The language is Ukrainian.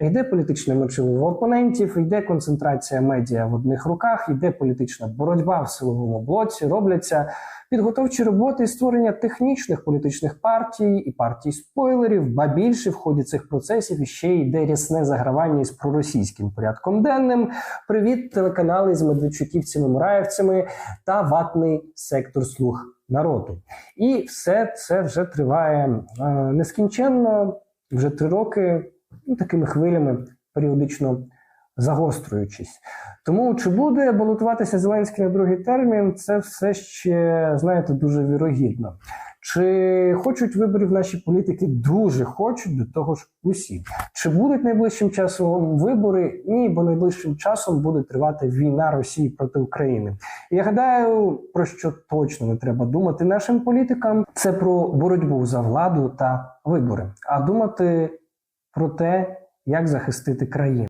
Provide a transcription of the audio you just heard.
Йде політичне мочиво опонентів, йде концентрація медіа в одних руках, йде політична боротьба в силовому блоці, робляться підготовчі роботи створення технічних політичних партій і партій спойлерів. Ба більше в ході цих процесів іще йде рясне загравання із проросійським порядком денним. Привіт, телеканали з медведчуківцями, мураєвцями та ватний сектор слуг народу. І все це вже триває е, нескінченно, вже три роки, ну, такими хвилями періодично загострюючись. Тому чи буде балотуватися Зеленський на другий термін, це все ще, знаєте, дуже вірогідно. Чи хочуть виборів наші політики? Дуже хочуть до того ж усі. Чи будуть найближчим часом вибори? Ні, бо найближчим часом буде тривати війна Росії проти України. І я гадаю, про що точно не треба думати нашим політикам, це про боротьбу за владу та вибори, а думати про те, як захистити країну.